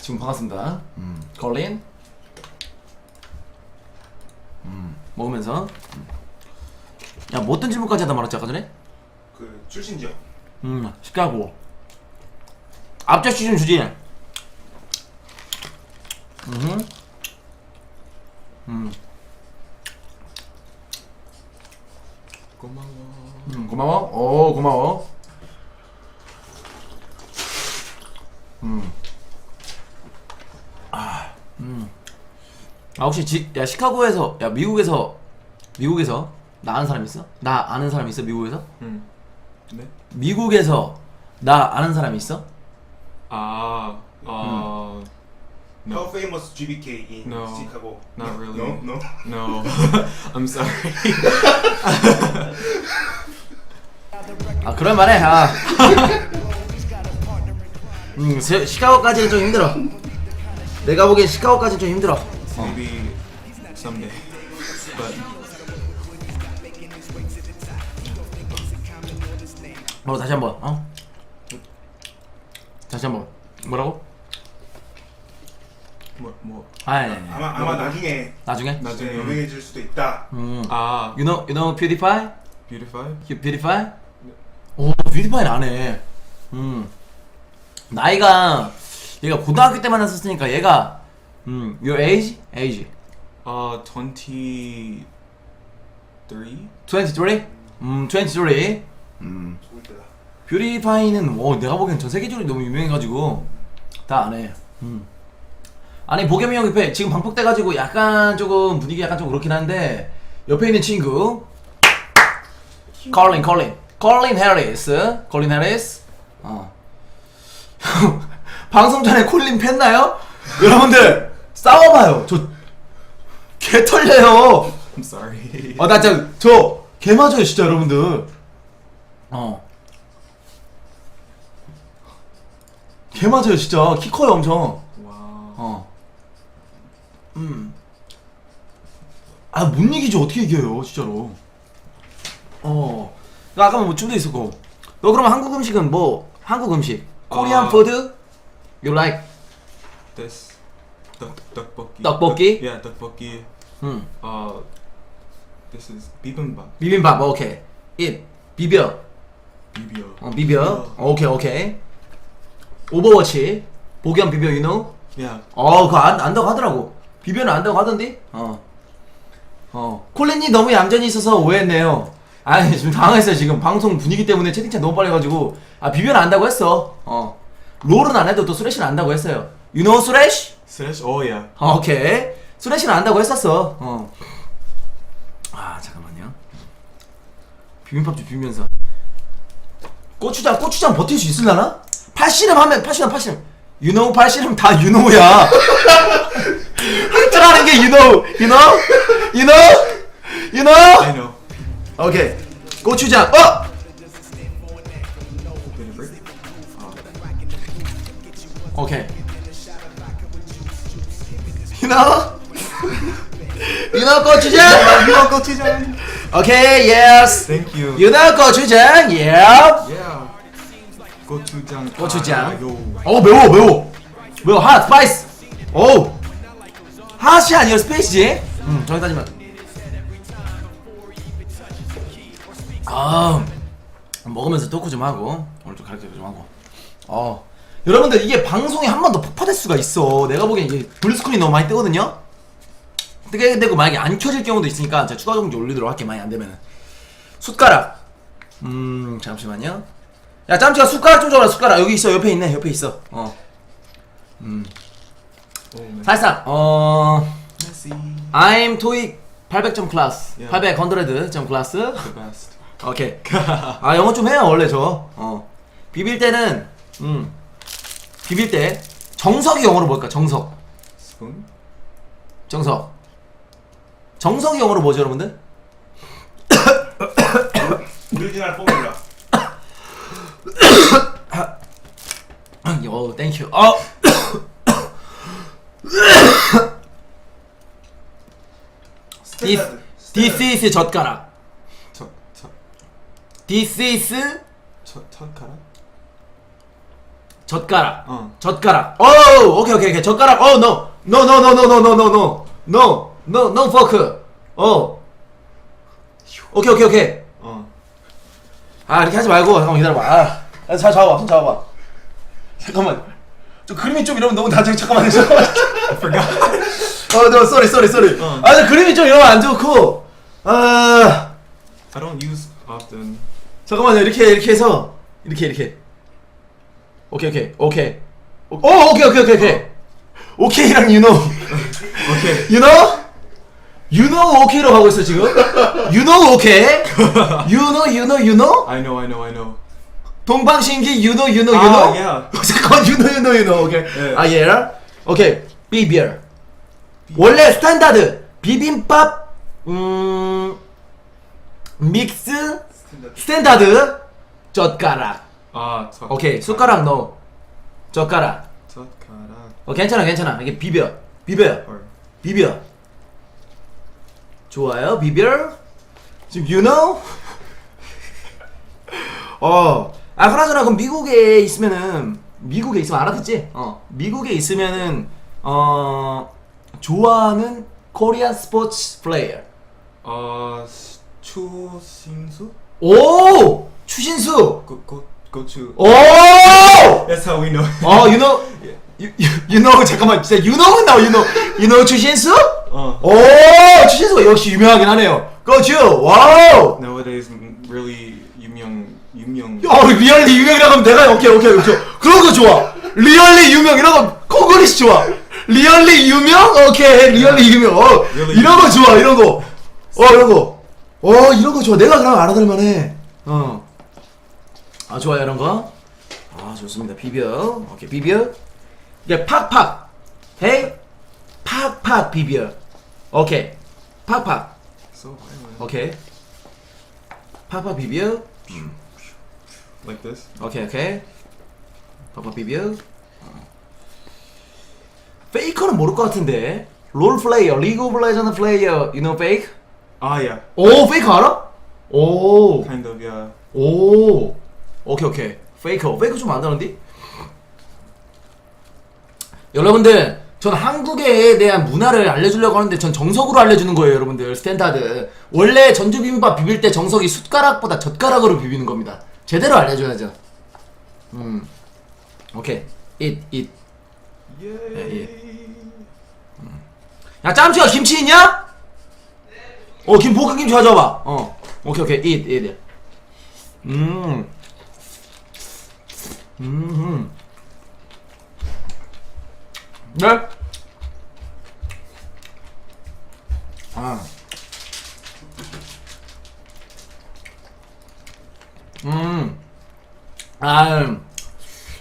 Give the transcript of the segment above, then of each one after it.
지금 반갑습니다. 음, 걸린. 음, 먹으면서. 음. 야, 뭐 어떤 질문까지 하다 말았지 아까 전에? 그 출신 지역 음, 시카고. 앞접시 좀 주지. 음. 음, 고마워. 음, 고마워. 오, 고마워. 음. 아, 음. 아 혹시 지, 야 시카고에서 야 미국에서 미국에서 나 아는 사람 있어? 나 아는 사람 있어 미국에서? 응. 네? 미국에서 나 아는 사람 있어? 아, 어, How no, famous GBK in No, Chicago? not no, really. No, no. no. I'm sorry. 아 그럴 만해. 아. 음 시- 시카고까지는 좀 힘들어. 내가 보기엔 시카고까지는 좀 힘들어. Maybe someday. But 바로 다시 한번. 어? 다시 한번. 뭐라고? 뭐, 뭐, 아, 네, 네. 아마 아마 나중에 나중에. 나중에 유명해질 수도 있다. 음. 아, You know, you know, PewDiePie? beautify? You PewDiePie? 오, PewDiePie는 안 해. 음. 나이가 얘가 고등학교 때만 했었으니까 얘가 음, your age? age. Uh, 23. 23? 음, 23. 음. 뷰리파이는 어, 내가 보기엔 전 세계적으로 너무 유명해가지고 다 안 해. 음. 아니 보겸이 형 옆에 지금 방폭돼가지고 약간 조금 분위기 약간 좀 그렇긴 한데 옆에 있는 친구 컬린 컬린 컬린 해리스 컬린 해리스 어 방송 전에 콜린 팼나요? 여러분들 싸워봐요 저개 털려요 I'm sorry. 아, 나 진짜, 저, 개 맞아요, 진짜, 여러분들. 어. 개 맞아요, 진짜. 키 커요, 엄청. wow. 어. 음. 아, 못 이기죠. 어떻게 이겨요, 진짜로. 어. 나 아까 뭐 춤도 있었고. 너 그러면 한국 음식은 뭐, 한국 음식? 코리안 어. 푸드? You like? This. Duck, tteokbokki. Tteokbokki? Yeah, tteokbokki. 음. Uh, this is bibimbap. 비빔밥, 오케이. 잇. 비벼. Bibio. 어, 비벼. 오케이, 오케이. 오버워치. 복연 비벼, you know? Yeah. 어, 그거 안, 안다고 하더라고. 비벼는 안다고 하던데? 어. 어. 콜린이 너무 얌전히 있어서 오해했네요. 아니, 지금 당황했어요, 지금. 방송 분위기 때문에 채팅창 너무 빨리 가지고. 아, 비벼는 안다고 했어. 어. 롤은 안 해도 또 수레시는 안다고 했어요. You know 수레시? Slash? Oh, yeah. 어, 오케이. 수레시는 안다고 했었어. 어. 아, 잠깐만요. 비빔밥 좀 비비면서. 고추장, 고추장 버틸 수 있을라나? 팔씨름 하면, 팔씨름, 팔씨름. You know, 팔씨름 다 you know야. 획득하는 게 you know, you know? You know? You know? I know. 오케이. 고추장, 어! 오케이. You know? You know 고추장? You want gochujang? 오케이, yes. Thank you. You know 고추장? Yep. Yeah. 고추장. 고추장. 어 매워 매워 매워 핫 스파이스 오 핫이 아니라 스페이스지 음 저기 따지면 아 먹으면서 토크 좀 하고 오늘 좀 가르쳐 좀 하고 어 여러분들 이게 방송이 한 번 더 폭파될 수가 있어. 내가 보기엔 이게 블루스크린 너무 많이 뜨거든요? 뜨게 되고 만약에 안 켜질 경우도 있으니까 제가 추가 정지 올리도록 할게 많이 안 되면은. 숟가락. 음 잠시만요. 야 짬치가 숟가락 좀 줘라 숟가락. 여기 있어 옆에 있네 옆에 있어. 어. Oh, man. 살짝 어. I'm TOEIC 800점 클래스. Yeah. 800 100점 클래스. 오케이. 아 영어 좀 해요 원래 저어. 비빌 때는 음 비빌 때 정석이 영어로 뭘까 정석 Spoon? 정석 정석이 영어로 뭐죠 여러분들 오리지널 포뮬라. 어 땡큐 어 스탠다드. This is 젓가락 첫, 첫, This is 첫, 첫 가락? 젓가락. 어. 젓가락. 오, 오케이 오케이 오케이. 젓가락. 어, no. No no no no no no no no. No. No no fork. 어. 오케이 오케이 오케이. 어. 아 이렇게 하지 말고 잠깐만 기다려 봐. 아, 아, 잘 잡아 봐. 손 잡아 봐. 잠깐만. 좀 그림이 좀 이러면 너무 나중에 잠깐만요. 잠깐만. 어, no, sorry, sorry, sorry. 어. 아, 저 그림이 좀 이러면 안 좋고. 아, I don't use often. 잠깐만요. 이렇게 이렇게 해서 이렇게 이렇게. 오케이, 오케이, 오케이. 오, 오, 오케이, 오케이, 오케이, 오케이. 오케이랑 you know, Okay. you know, you know 오케이로 가고 있어 지금. You know 오케이. You know, you know, you know. I know, I know, I know. 동방신기 you know, you know, you 아, know. yeah. 잠깐 you know, you know, you know. 오케이. 네. 아, 얘랑. 오케이. 비비어. 원래 스탠다드 비빔밥 음 믹스 스탠다드 젓가락 아, 젓. 오케이 숟가락 넣어. 젓가락. 젓가락. 어 괜찮아 괜찮아. 이게 비벼. 비벼. 헐. 비벼. 좋아요 비벼. 지금 you know? 어아 그나저나 그럼 미국에 있으면은 미국에 있으면 알아듣지? 어. 미국에 있으면은 어 좋아하는 코리안 스포츠 플레이어. 어, 시- 추신수? 오! 추신수! Go, go, go to. 오 That's how we know. 어, you know, you, you, you know, 잠깐만, 진짜 you know는 나와, you know, you know 추신수? 어. 오, 추신수가 역시 유명하긴 하네요. 고추, 와우. Nowadays, really 유명, 유명. 어, 리얼리 유명이라고 하면 내가 오케이, 오케이, 오케이. 그런 거 좋아. 리얼리 유명 이런 거 코그리스 좋아. 리얼리 유명, 오케이, 리얼리 유명. 어, Really 이런 거 좋아, 이런 거. 어, 이런 거. 어, 이런 거 좋아. 내가 그럼 알아들만해. 어. 아, 좋아요, 이런 거. 아, 좋습니다. 비벼. 오케이, 비벼. 이제 팍팍. 헤이. 팍팍 비벼. 오케이. 팍팍. So. 오케이. 팍팍 비벼. Like this. 오케이, 오케이. 팍팍 비벼. 페이커는 모를 것 같은데. 롤 플레이어, 리그 오브 레전드 플레이어, you know fake? Ah, yeah. 오, 페이커 알아? 오. Kind of, yeah. 오. 오케이, 오케이. 페이커. 페이커 좀 안다는데? 여러분들, 전 한국에 대한 문화를 알려주려고 하는데 전 정석으로 알려주는 거예요, 여러분들. 스탠다드. 원래 전주 비빔밥 비빌 때 정석이 숟가락보다 젓가락으로 비비는 겁니다. 제대로 알려줘야죠. 음. 오케이. 잇, 잇. Yay. 야, 짬치가 김치 있냐? 어, 김, 볶은 김치 가져와봐. 어. 오케이, 오케이. 잇, 잇. 음. 음. 네? 아. 음. 아.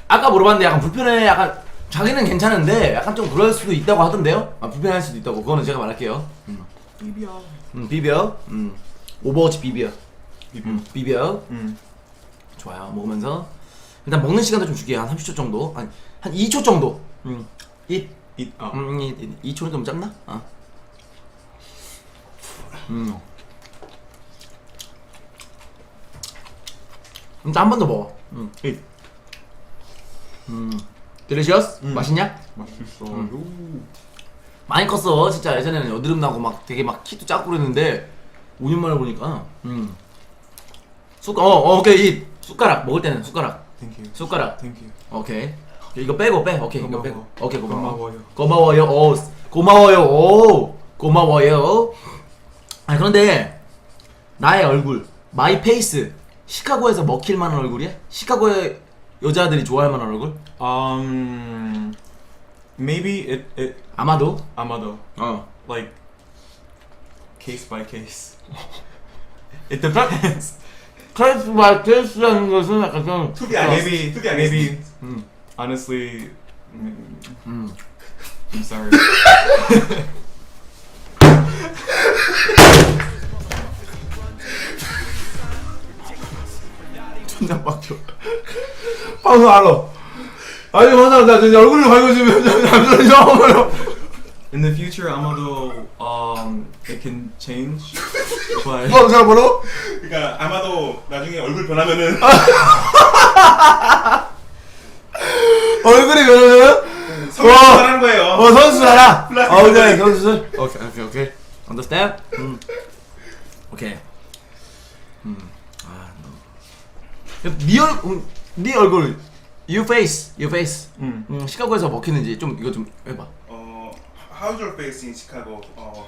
아까 물어봤는데 약간 불편해. 약간 자기는 괜찮은데 약간 좀 그럴 수도 있다고 하던데요? 아, 불편할 수도 있다고. 그거는 제가 말할게요. 음. 비벼. 음, 비벼. 음. 오버워치 비벼. 비벼. 음, 비벼. 음. 좋아요. 먹으면서 일단 먹는 시간도 좀 줄게요. 한 30초 정도. 한, 한 2초 정도. 음. 이, Eat up. 음, 이, 이, 2초는 좀 짧나? 어. 음. 일단 한번 더 먹어. 음. Eat. 음. delicious? 음. 맛있냐? 맛있어. 음. 많이 컸어. 진짜 예전에는 여드름 나고 막 되게 막 키도 작고 그랬는데 5년 만에 보니까 음. 숟가 어, 어 오케이 이 숟가락 먹을 때는 숟가락 Thank you. 숟가락 you. 오케이 이거 빼고 빼 오케이 이거 빼고 고마워. 오케이 고마워 고마워요. 고마워요 오 고마워요 오 고마워요 아 그런데 나의 얼굴 마이 페이스 시카고에서 먹힐 만한 얼굴이야? 시카고의 여자들이 좋아할 만한 얼굴? Um, maybe it it 아마도 amado 어 like case by case. it depends. 바이 케이스라는 것은 약간 좀 To be honest. maybe to be honest. maybe 음, honestly, mm, 음. I'm sorry. 존나 빡쳐 방송 알아 아니 맞아 나 진짜 얼굴을 밝혀주면 잠시만요 In the future, amado um it can change, but 어, 잘 뭐라고? 그러니까 아마도 나중에 얼굴 변하면은 얼굴이 그러면 선수 와. 하는 거예요. 어 선수 하나. 플라스틱 어 네, 플라스틱. 선수. 오케이 오케이 오케이. Understand? 음. 오케이. 음. 아, 너. 네 얼, 음, 네 얼굴. You face, you face. 음. 음, 시카고에서 먹히는지 좀 이거 좀 해봐. 어, how's your face in Chicago? 어,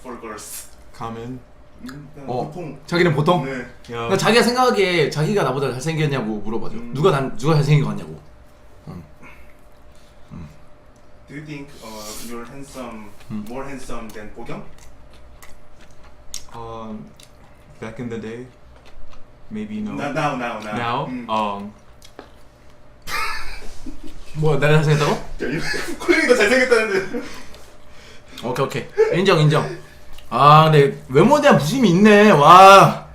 for girls. Common. 음, 그냥 어, 보통. 자기는 보통. 네. Yeah. 그러니까 자기가 생각하기에 자기가 나보다 잘생겼냐고 물어봐줘. 음. 누가 난 누가 잘생긴 것 같냐고. Do you think uh, you're handsome, 음. more handsome than 보경? Um, back in the day, maybe no. Now, now, now, now. Now, 음. um, 뭐야 내가 잘생겼다고? 콜링이 더 잘생겼다는데. 오케이 오케이 인정 인정 아 근데 외모에 대한 부심이 있네 와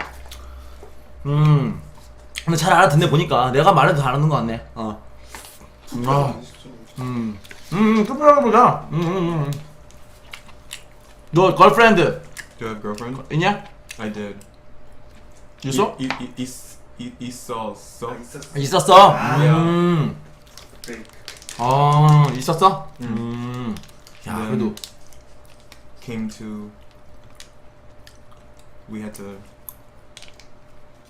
음. 근데 잘 알아듣네 보니까 내가 말해도 잘 알아듣는 것 같네 어. 아. 음. 음, 보자. 음, 음, 음. 너 걸프렌드 do you have girlfriend? 있냐? I did. 있어? I saw. 아, 있었어. 있었어. 아. 음. 네. 아, 있었어? 음. 음. 야, 네. 그래도 Came to. We had to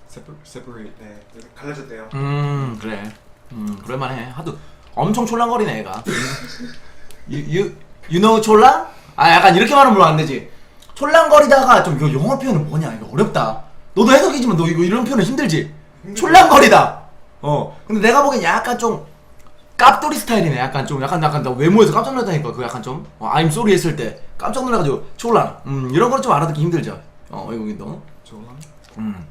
separate. Separate. 네, 갈라졌대요. 음, 그래. 음, 그럴만해. 하도 엄청 촐랑거리네, 애가. you, you, you know 촐랑? 아, 약간 이렇게 말하면 안 되지. 촐랑거리다가 좀 이거 영어 표현은 뭐냐? 이거 어렵다. 너도 해석이지만 너 이거 이런 표현 힘들지? 촐랑거리다. 어. 근데 내가 보기엔 약간 좀 깝돌이 스타일이네. 약간 좀 약간 약간 나 외모에서 깜짝 놀랐다니까. 그 약간 좀 어, I'm sorry 했을 때 깜짝 놀라가지고 촐랑. 음, 이런 거는 좀 알아듣기 힘들죠. 어, 외국인도. Jolan? 음.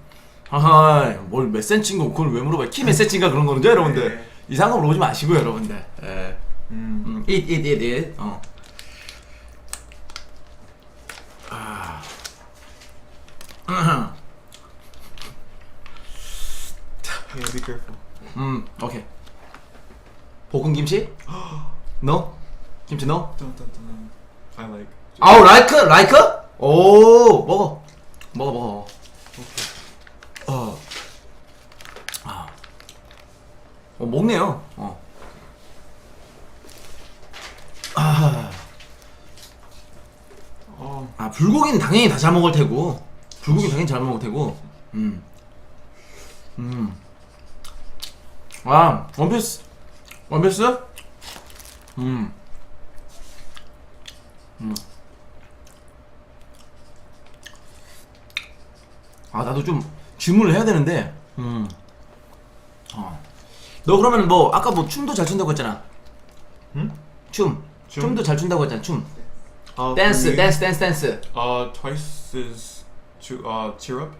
하하, 뭘몇 센치인가 그걸 왜 물어봐요? 키 몇 센치인가 그런 거는요, 여러분들. 네. 이상한 거 오지 마시고요, 여러분들. 예. Mm. 음, it, it, it, it. 어. 아. Yeah, be careful. 음, 오케이. 볶은 김치? No? 김치 no? Dun, dun, dun. I like. 아우, 라이크? 라이크? 오, 먹어. 먹어, 먹어. 어. 아. 어, 먹네요. 어. 아. Oh, 아 불고기는 당연히 다 잘 먹을 테고 불고기 당연히 잘 먹을 테고 음. 음. 아 원피스 원피스 음. 음. 아 나도 좀 질문을 해야 되는데 음. 어. 너 그러면 뭐 아까 뭐 춤도 잘 춘다고 했잖아 Hmm? 춤, 춤? 춤도 잘 춘다고 했잖아 춤 for 댄스 댄스 댄스 댄스 Uh, twice is to uh cheer up.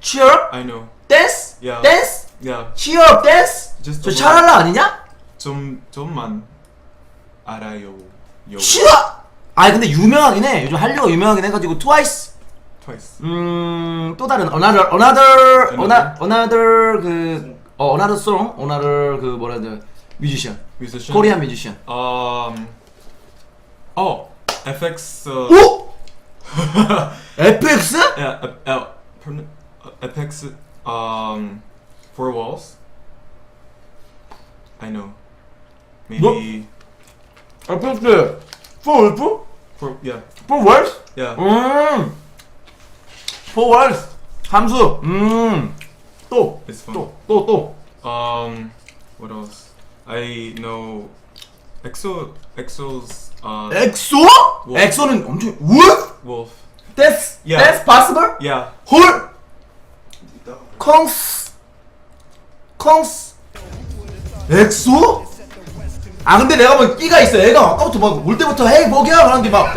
cheer up I know. 댄스 Yeah. 댄스 Yeah. cheer up 댄스 Just 저 샤랄라 아니냐? 좀 좀만 알아요. 요. 싫어 아니 근데 유명하긴 해 요즘 한류가 유명하긴 해가지고 twice Twice. 음또 다른 another another Another? another 그 어, another song another 그 뭐라 해야 돼 뮤지션 Musician. 코리안 뮤지션 Um. Oh, FX. Uh, 오? FX? Yeah. Uh, uh, permanent- uh, FX. Um. Four walls. I know. Maybe. FX For Wolf? Four. Yeah. For Wolf? Yeah. 음 For Wolf 함수 음또또또 It's fun. 또, 또, 또. Um, what else? I know EXO EXO's uh 엑소? wolf. 엑소는 엄청 Wolf? wolf. That's Yeah. that's possible? Yeah. 홀. 콩스 콩스 엑소? 아 근데 내가 뭐 끼가 있어 애가 아까부터 막올 때부터 헤이 뭐야 하는데 막.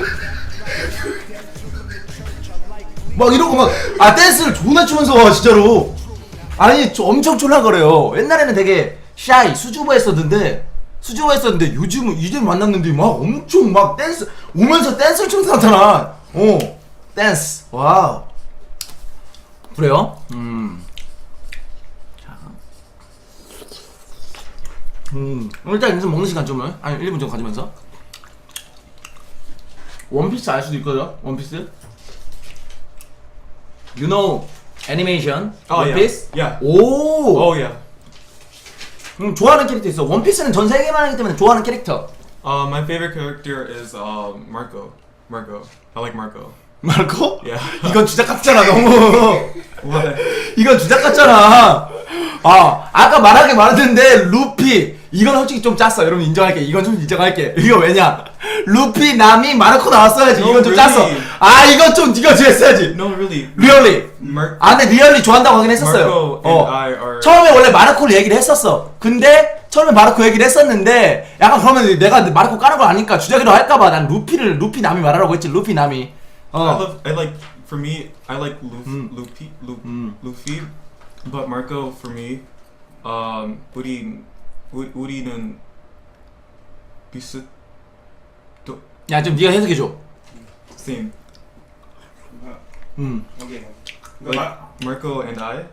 막 이러고 막 아 댄스를 존나 추면서 와 진짜로. 아니 저 엄청 촐랑거려요. 옛날에는 되게 샤이 수줍어 했었는데 수줍어 했었는데 요즘은 이제 만났는데 막 엄청 막 댄스 오면서 댄스를 추면서 나타나. 어 댄스. 와우. 그래요? 음. 음. 일단 이제 먹는 시간 좀은 아니 1분 좀 가지면서. 원피스 알 수도 있거든. 원피스. You know animation. Oh 원피스. yeah. Yeah. 오. Oh yeah. 음, 좋아하는 캐릭터 있어. 원피스는 전 세계만 하기 때문에 좋아하는 캐릭터. Uh, my favorite character is uh, Marco. Marco. I like Marco. 마르코? Yeah. 이건 주작 같잖아 너무. what? 이건 주작 같잖아. 아 아까 말하게 말했는데 루피 이건 솔직히 좀 짰어. 여러분 인정할게. 이건 좀 인정할게. 이거 왜냐? 루피 나미 마르코 나왔어야지. 이건 좀 짰어. really? 아 이건 좀 네가 했어야지. No, really. 리얼리. Mar- 아 근데 리얼리 좋아한다고 하긴 했었어요. Marco and 어. I are. 처음에 원래 마르코를 얘기를 했었어. 근데 처음에 마르코 얘기를 했었는데 약간 그러면 내가 마르코 까는 걸 아니까 주작이로 할까봐 난 루피를 루피 남이 말하라고 했지. 루피 남이. I 어. love. I like. For me, I like Luffy. Mm. Luffy. Lu- Mm. Luffy. But Marco, for me, um, 우리 우- 우리 는 비슷. 또 야좀 네가 해석해 줘. same. 음. 오케이. Like 마, Marco and I.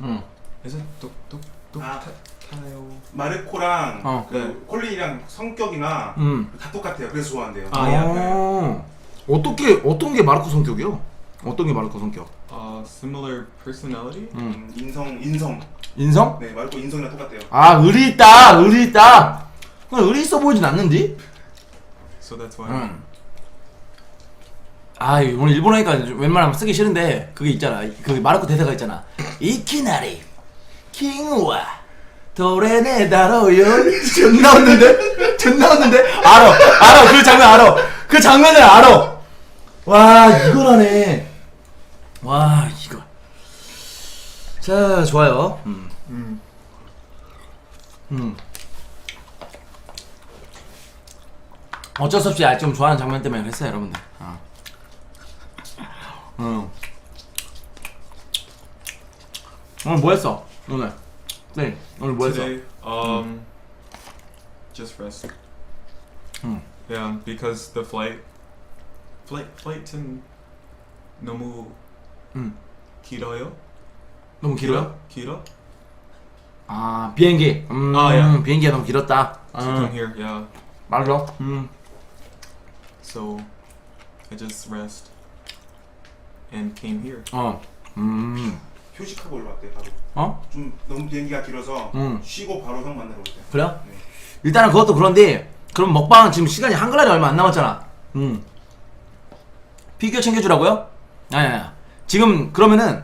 음. Is 똑똑똑 아. 타요? 마르코랑 어. 그 콜린이랑 성격이나 음. 다 똑같아요. 그래서 좋아한대요. 아, 예. 어. 어떻게 어떤 게 마르코 성격이요? 어떤 게 마르코 성격? Uh, similar personality. 음. 음, 인성, 인성. 인성? 네, 마르코 인성이랑 똑같대요. 아 의리 있다. 의리 있다. 그냥 의리 있어 보이진 않는디? So that's why. 음. 아 오늘 일본어니까 웬만하면 쓰기 싫은데 그게 있잖아 그 마르코 대사가 있잖아 이키나리 킹우와 도레네 다로요 존나 웃는데? 존나 웃는데? 알아 알아 그 장면 알아 그 장면을 알아 와 이거라네 와 이거 자 좋아요 음. Mm. 음. 어쩔 수 없이 아, 좀 좋아하는 장면 때문에 그랬어요, 여러분들. 어. 음. 오늘 뭐 했어? 오늘. 네, 오늘 뭐 했어? Today, um, just rest. Hmm. Yeah, because the flight, flight, flight은 너무 음. 길어요. 너무 길어요? 길어? 아, 비행기. 음, 아, 예. 비행기가 너무 길었다. To come 음, here, yeah. 맞아. 음. So, I just rest and came here. 어. 음. 휴식하고 올라왔대요, 바로. 어? 좀 너무 비행기가 길어서 음. 쉬고 바로 형 만나러 올대요. 그래요? 네. 일단은 그것도 그런데 그럼 먹방 지금 시간이 한글날이 얼마 안 남았잖아. 음. 피규어 챙겨주라고요? 아니 아니. 지금 그러면은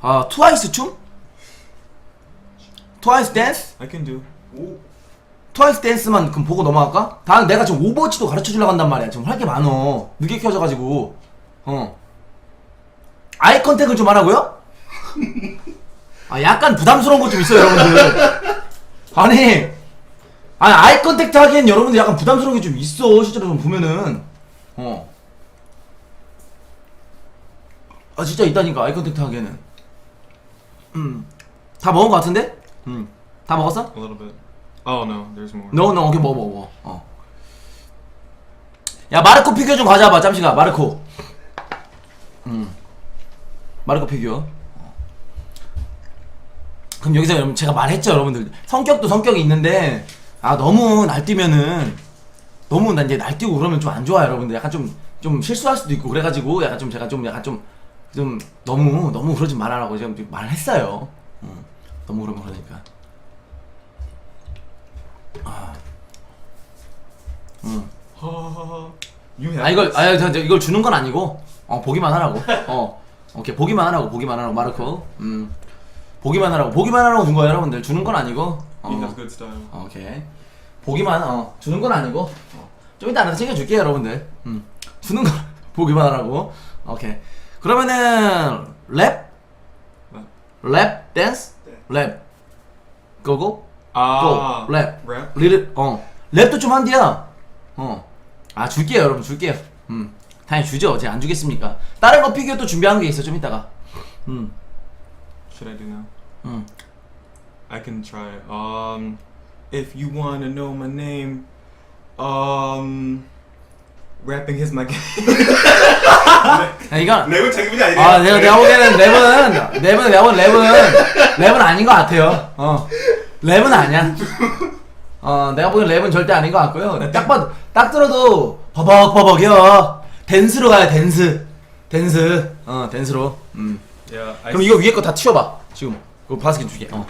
아 트와이스 춤? 트와이스 댄스? I can do. 오, 트와이스 댄스만 그럼 보고 넘어갈까? 다음 내가 지금 오버워치도 가르쳐 주려고 한단 말이야. 지금 할 게 많어. 늦게 켜져가지고. 어. 아이 컨택을 좀 하라고요? 아 약간 부담스러운 거좀 있어요 여러분들. 아니 아니 아이 컨택트 하기엔 여러분들 약간 부담스러운 게 좀 있어 실제로 좀 보면은 어. 아 진짜 있다니까 아이 컨택트 하기에는. 음. 다 먹은 거 같은데? 음. 다 먹었어? A little bit. Oh no, there's more. 너, 너, 오케이, 먹어, 먹어. 어. 야, 마르코 피규어 좀 가져와봐, 잠시가, 마르코. 음. 마르코 피규어. 어. 그럼 여기서 여러분, 제가 말했죠, 여러분들. 성격도 성격이 있는데, 아, 너무 날뛰면은, 너무 나 이제 날뛰고 그러면 좀 안 좋아요, 여러분들. 약간 좀, 좀 실수할 수도 있고, 그래가지고, 약간 좀 제가 좀, 약간 좀, 좀, 너무, 너무 그러지 말아라고 제가 좀 말을 했어요. 음. 너무 그러면 그러니까. 음. you have. 아 이걸? 아 저, 저, 이걸 주는 건 아니고 어 보기만 하라고 어 오케이 보기만 하라고 보기만 하라고 마르코 음 보기만 하라고 보기만 하라고 준 거예요 여러분들 주는 건 아니고 어 has good style. 오케이 보기만 어 주는 건 아니고 어, 좀 이따 알아서 챙겨줄게요 여러분들 음 주는 건 보기만 하라고 오케이 그러면은 랩? 랩 댄스? 랩 고고? 고 랩. Rap. 리를 어 랩도 좀 한디야 어아 줄게요 여러분 줄게요 음 당연히 주죠 제가 안 주겠습니까 다른 거 피규어 또 준비한 게 있어 좀 이따가 음음 Should I do now? 음. I can try. Um, if you want to know my name, um, rapping is my game. 야, 이건 랩은 자기 분이 아니래요. 아 내가 내가 보기에는 랩은 랩은 보기엔 랩은 랩은 아닌 것 같아요. 어. 랩은 아니야. 어 내가 보기엔 랩은 절대 아닌 것 같고요. 딱 봐도 딱 들어도 버벅버벅이요. 댄스로 가요 댄스. 댄스. 어 댄스로. 음. I 그럼 이거 위에 거다 튀어봐 지금. 그거 바스켓 주게. 어